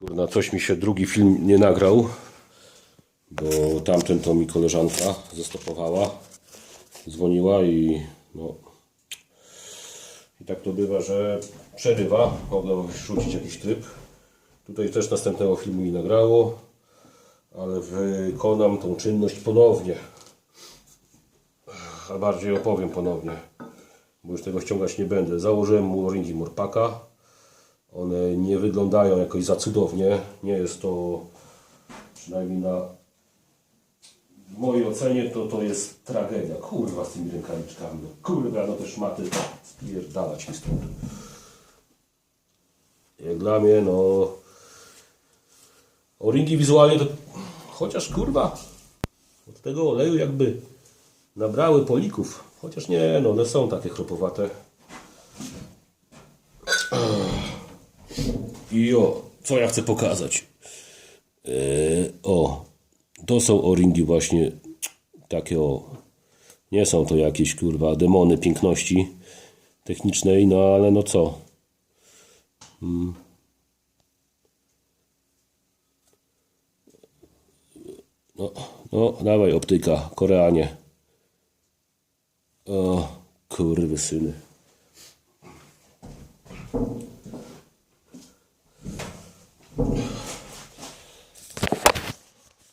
Kurna, coś mi się drugi film nie nagrał, bo tamten to mi koleżanka zastopowała, dzwoniła i no... I tak to bywa, że przerywa, mogę rzucić jakiś tryb. Tutaj też następnego filmu mi nagrało, ale wykonam tą czynność ponownie. A bardziej opowiem ponownie, bo już tego ściągać nie będę. Założyłem mu ringi Morpaka. One nie wyglądają jakoś za cudownie. Nie jest to, przynajmniej na w mojej ocenie, to, to jest tragedia. Kurwa z tymi rękawiczkami. No, kurwa, no te szmaty spierdalać mi stąd. Jak dla mnie, no... O-ringi wizualnie to... Chociaż kurwa... Od tego oleju jakby nabrały polików. Chociaż nie, no one są takie chropowate. I o, co ja chcę pokazać? Eee, o, to są o-ringi właśnie takie o. Nie są to jakieś kurwa demony piękności technicznej, no ale no co? Mm. No, no, dawaj optyka, Koreanie. O, kurwy syny.